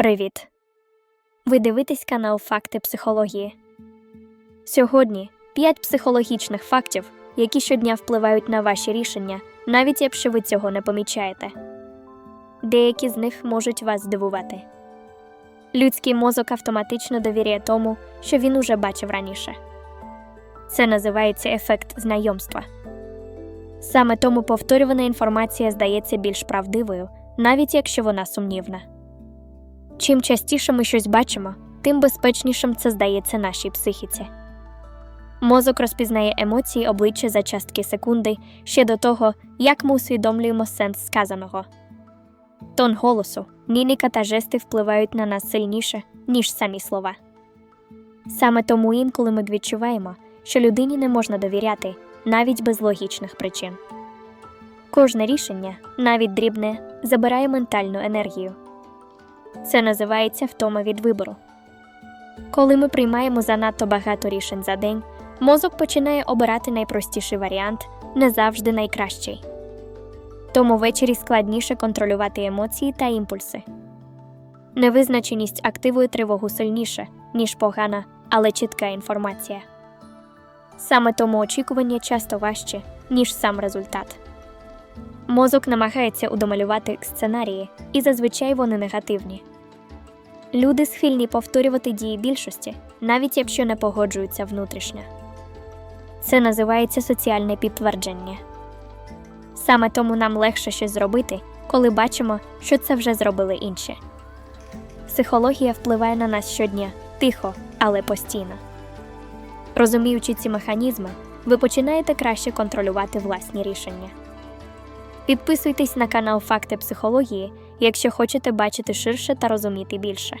Привіт! Ви дивитесь канал Факти психології. Сьогодні 5 психологічних фактів, які щодня впливають на ваші рішення, навіть якщо ви цього не помічаєте. Деякі з них можуть вас здивувати. Людський мозок автоматично довіряє тому, що він уже бачив раніше. Це називається ефект знайомства. Саме тому повторювана інформація здається більш правдивою, навіть якщо вона сумнівна. Чим частіше ми щось бачимо, тим безпечнішим це здається нашій психіці. Мозок розпізнає емоції обличчя за частки секунди ще до того, як ми усвідомлюємо сенс сказаного. Тон голосу, міміка та жести впливають на нас сильніше, ніж самі слова. Саме тому інколи ми відчуваємо, що людині не можна довіряти навіть без логічних причин. Кожне рішення, навіть дрібне, забирає ментальну енергію. Це називається втома від вибору. Коли ми приймаємо занадто багато рішень за день, мозок починає обирати найпростіший варіант, не завжди найкращий. Тому ввечері складніше контролювати емоції та імпульси. Невизначеність активує тривогу сильніше, ніж погана, але чітка інформація. Саме тому очікування часто важче, ніж сам результат. Мозок намагається удомалювати сценарії, і зазвичай вони негативні. Люди схильні повторювати дії більшості, навіть якщо не погоджуються внутрішньо. Це називається соціальне підтвердження. Саме тому нам легше щось зробити, коли бачимо, що це вже зробили інші. Психологія впливає на нас щодня тихо, але постійно. Розуміючи ці механізми, ви починаєте краще контролювати власні рішення. Підписуйтесь на канал Факти психології, якщо хочете бачити ширше та розуміти більше.